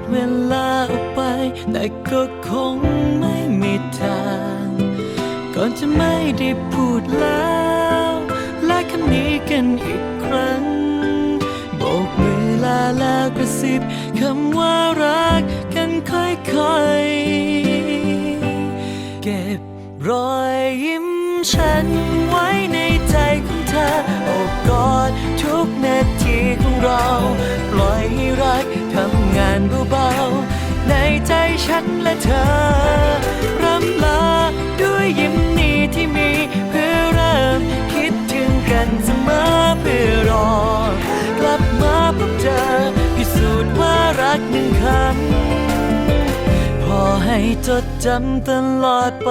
ดเวลาออกไป แต่ก็คงไม่มีทาง ก่อนจะไม่ได้พูดแล้วและคำนี้กันอีกครั้งโบกมือลาแล้วกระซิบคำว่ารักกันค่อยๆ เก็บรอยยิ้มฉัน เรา ปล่อยให้รักทำงานเบาๆ ในใจฉันและเธอรำลาด้วยยิ้มนี้ที่มีเพื่อเริ่มคิดถึงกันเสมอเพื่อรอ กลับมาพบเจอพิสูจน์ว่ารักหนึ่งคำพอให้จดจำตลอดไป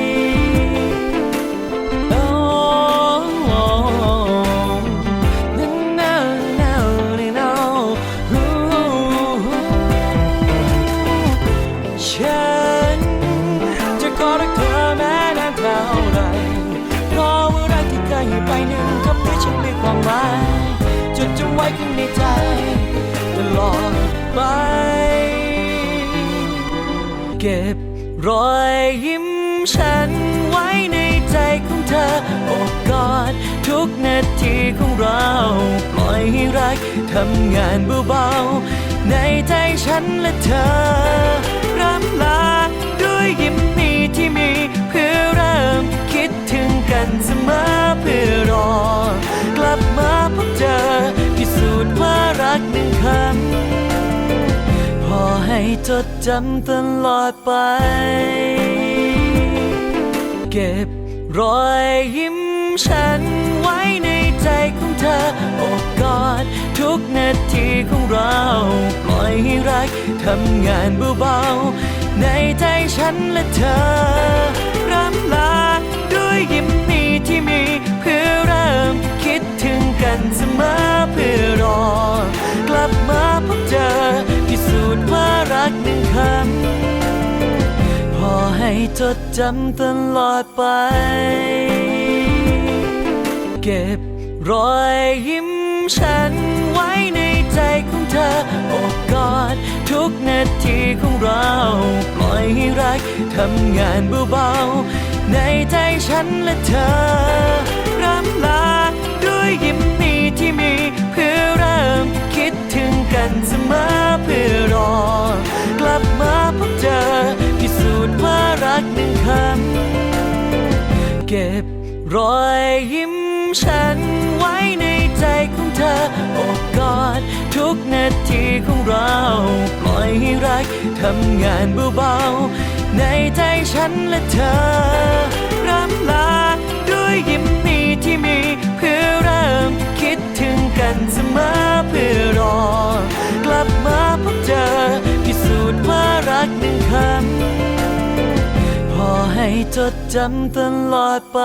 ที่เคยให้ไปนั้นทำให้ฉันมีความหมายจดจำไว้ข้างในใจตลอดไป เก็บรอยยิ้มฉันไว้ในใจของเธอโอบกอดทุกนาทีของเรา ปล่อยให้รักทำงานเบาๆในใจฉันและเธอรำลาด้วยยิ้ม จดจำตลอดไป เก็บรอยยิ้มฉันไว้ในใจของเธอโอบกอดทุกนาทีของเรา ปล่อยให้รักทำงานเบาๆ ในใจฉันและเธอรำลาด้วยยิ้มนี้ที่มีเพื่อเริ่ม ดจำตลอดไป เก็บรอยยิ้มฉันไว้ในใจของเธอโอบกอดทุกนาทีของเรา ปล่อยให้รักทำงานเบาๆในใจฉันและเธอรำลาด้วยยิ้มนี้ที่มีเพื่อเริ่ รอยยิ้มฉันไว้ในใจของเธอโอบกอดทุกนาทีของเราปล่อยให้รักทำงานเบาๆในใจฉันและเธอร่ำลาด้วยยิ้มนี้ที่มีเพื่อเริ่มคิดถึงกันเสมอเพื่อรอกลับมาพบเจอ ให้จดจำตลอดไป